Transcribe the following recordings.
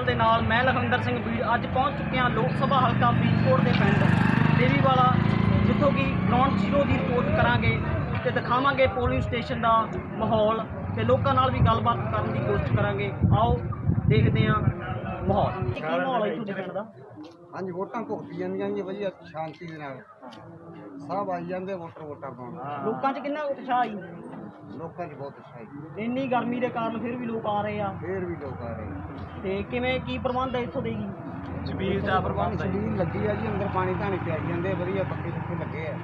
Channel ਦੇ ਨਾਲ ਮੈਂ ਲਖਵਿੰਦਰ ਸਿੰਘ ਬੀੜ ਅੱਜ ਪਹੁੰਚ ਚੁੱਕੇ ਹਾਂ ਲੋਕ ਸਭਾ ਹਲਕਾ ਫਰੀਦਕੋਟ ਦੇ ਪਿੰਡ। ਦੇਵੀਵਾਲਾ, ਜਿੱਥੋਂ ਕਿ ਗਰਾਊਂਡ ਜ਼ੀਰੋ ਦੀ ਰਿਪੋਰਟ ਕਰਾਂਗੇ ਤੇ ਦਿਖਾਵਾਂਗੇ ਪੋਲਿੰਗ ਸਟੇਸ਼ਨ ਦਾ ਮਾਹੌਲ ਤੇ ਲੋਕਾਂ ਨਾਲ ਵੀ ਗੱਲਬਾਤ ਕਰਨ ਦੀ ਕੋਸ਼ਿਸ਼ ਕਰਾਂਗੇ। ਆਓ, ਦੇਖਦੇ ਹਾਂ ਮਾਹੌਲ। ਕੀ ਮਾਹੌਲ ਹੈ ਤੁਹਾਡੇ ਪਿੰਡ ਦਾ? ਹਾਂਜੀ, ਵੋਟਾਂ ਭੁਗਤੀ ਜਾਂਦੀਆਂ ਜੀ ਵਧੀਆ ਸ਼ਾਂਤੀ ਦੇ ਨਾਲ। ਸਭ ਆਈ ਜਾਂਦੇ ਵੋਟਰ ਵੋਟਾਂ ਪਾਉਣ ਲੋਕਾਂ 'ਚ ਕਿੰਨਾ ਉਤਸ਼ਾਹ ਹੈ ਲੋਕਾਂ 'ਚ ਬਹੁਤ ਉਤਸ਼ਾਹ ਇੰਨੀ ਗਰਮੀ ਦੇ ਕਾਰਨ ਫਿਰ ਵੀ ਲੋਕ ਆ ਰਹੇ ਆ। ਫੇਰ ਵੀ ਲੋਕ ਆ ਰਹੇ ਤੇ ਕਿਵੇਂ ਕੀ ਪ੍ਰਬੰਧ ਹੈ ਇੱਥੋਂ ਦੇ ਜੀ? ਜ਼ਮੀਨ ਦਾ ਪ੍ਰਬੰਧ ਜ਼ਮੀਨ ਲੱਗੀ ਆ ਜੀ ਅੰਦਰ ਪਾਣੀ ਧਾਣੀ ਪਿਆਈ ਜਾਂਦੇ ਆ, ਵਧੀਆ ਪੱਕੇ ਪੱਕੇ ਲੱਗੇ ਆ।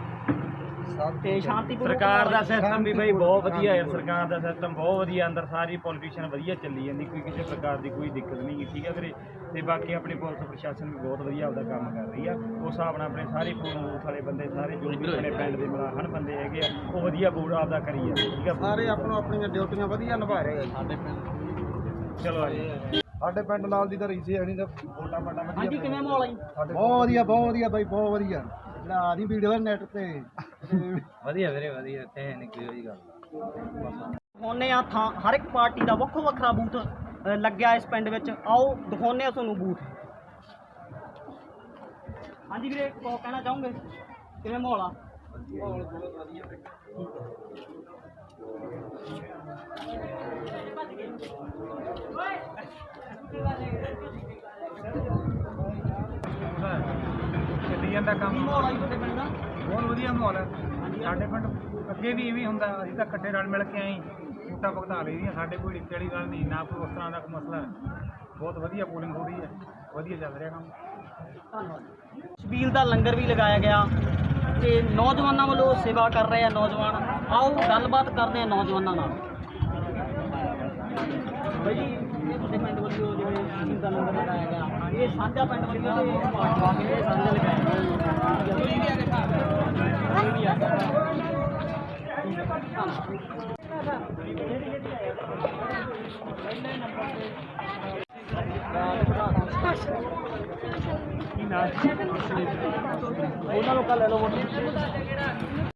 ਤੇ ਸ਼ਾਂਤੀਪੂਰਨ ਸਰਕਾਰ ਦਾ ਸਿਸਟਮ ਵੀ ਬਈ ਬਹੁਤ ਵਧੀਆ ਹੈ। ਸਰਕਾਰ ਦਾ ਸਿਸਟਮ ਬਹੁਤ ਵਧੀਆ। ਅੰਦਰ ਸਾਰੀ ਪੋਲੀਟੀਸ਼ਨ ਵਧੀਆ ਚੱਲੀ ਜਾਂਦੀ। ਕੋਈ ਕਿਸੇ ਪ੍ਰਕਾਰ ਦੀ ਕੋਈ ਦਿੱਕਤ ਨਹੀਂ ਗੀ ਠੀਕ ਹੈ ਵੀਰੇ? ਤੇ ਬਾਕੀ ਆਪਣੀ ਪੁਲਿਸ ਪ੍ਰਸ਼ਾਸਨ ਵੀ ਬਹੁਤ ਵਧੀਆ ਆਪਦਾ ਕੰਮ ਕਰ ਰਹੀ ਆ। ਉਸ ਹਿਸਾਬ ਨਾਲ ਆਪਣੇ ਸਾਰੇ ਬੂਥ ਵਾਲੇ ਬੰਦੇ ਸਾਰੇ ਜੋ ਵੀ ਆਪਣੇ ਪਿੰਡ ਦੇ ਮਲਾਹਨ ਬੰਦੇ ਹੈਗੇ ਆ ਉਹ ਵਧੀਆ ਬੋਰਡ ਆਪਦਾ ਕਰੀ ਜਾਂਦੇ ਠੀਕ ਆ ਸਾਰੇ ਆਪਣੋ ਆਪਣੀਆਂ ਡਿਊਟੀਆਂ ਵਧੀਆ ਨਿਭਾ ਰਹੇ ਆ ਸਾਡੇ ਚਲੋ ਆ ਜੀ। ਸਾਡੇ ਪਿੰਡ ਨਾਲ ਦੀ ਤਾਂ ਰੀਸੇ ਨਹੀਂ ਤਾਂ ਵੋਟਾਂ ਪਾਟਾਂ ਹਾਂਜੀ ਕਿਵੇਂ ਮਾਹੌਲ ਹੈ ਜੀ? ਬਹੁਤ ਵਧੀਆ ਬਹੁਤ ਵਧੀਆ ਬਾਈ ਬਹੁਤ ਵਧੀਆ। ਜਿਹੜਾ ਆਦੀ ਵੀਡੀਓ ਦਾ ਨੈਟ ਤੇ। ਵਧੀਆ ਵੀਰੇ ਵਧੀਆ ਤੇ ਨਹੀਂ ਕੋਈ ਗੱਲ ਦਿਖਾਉਂਦੇ ਆ ਥਾਂ ਹਰ ਇੱਕ ਪਾਰਟੀ ਦਾ ਵੱਖੋ ਵੱਖਰਾ ਬੂਥ ਲੱਗਿਆ ਇਸ ਪਿੰਡ ਵਿੱਚ। ਆਓ ਦਿਖਾਉਂਦੇ ਆ ਤੁਹਾਨੂੰ ਬੂਥ। ਹਾਂਜੀ ਵੀਰੇ ਕੋ ਕਹਿਣਾ ਚਾਹੋਗੇ? ਕਿਵੇਂ ਮਾਹੌਲ ਆ? ਚੱਲੀ ਜਾਂਦਾ ਕੰਮ। ਮਾਹੌਲ ਆ ਜੀ ਤੁਹਾਡੇ ਪਿੰਡ ਦਾ? ਬਹੁਤ ਵਧੀਆ ਮਾਹੌਲ ਹੈ। ਸਾਡੇ ਪਿੰਡ ਅੱਗੇ ਵੀ ਇਵੇਂ ਹੁੰਦਾ, ਅਸੀਂ ਤਾਂ ਇਕੱਠੇ ਰਲ ਮਿਲ ਕੇ ਆਏ ਵੋਟਾਂ ਭੁਗਤਾ ਲਈ ਸਾਡੇ ਕੋਈ ਡਿੱਕੇ ਵਾਲੀ ਗੱਲ ਨਹੀਂ, ਨਾ ਕੋਈ ਉਸ ਤਰ੍ਹਾਂ ਦਾ ਕੋਈ ਮਸਲਾ ਬਹੁਤ ਵਧੀਆ ਪੋਲਿੰਗ ਹੋ ਰਹੀ ਹੈ, ਵਧੀਆ ਚੱਲ ਰਿਹਾ ਕੰਮ। ਧੰਨਵਾਦ ਸ਼ਬੀਲ ਦਾ ਲੰਗਰ ਵੀ ਲਗਾਇਆ ਗਿਆ। ਤੇ ਨੌਜਵਾਨਾਂ ਵੱਲੋਂ ਸੇਵਾ ਕਰ ਰਹੇ ਆ ਨੌਜਵਾਨ। ਆਓ, ਗੱਲਬਾਤ ਕਰਦੇ ਆ ਨੌਜਵਾਨਾਂ ਨਾਲ। ਬਾਈ ਜੀ ਤੁਹਾਡੇ ਪਿੰਡ ਵੱਲੋਂ ਜਿਵੇਂ ਛਬੀਲ ਦਾ ਲੰਗਰ ਲਗਾਇਆ ਗਿਆ, ਇਹ ਸਾਂਝਾ ਪਿੰਡ ਵੱਲੋਂ ਤੇ ਪਾਟਵਾ ਕੇ ਸਾਂਝਾ ਲਗਾਇਆ ਉਹਨਾਂ ਲੋਕਾਂ ਲੈ ਲਓ ਵੋਟ।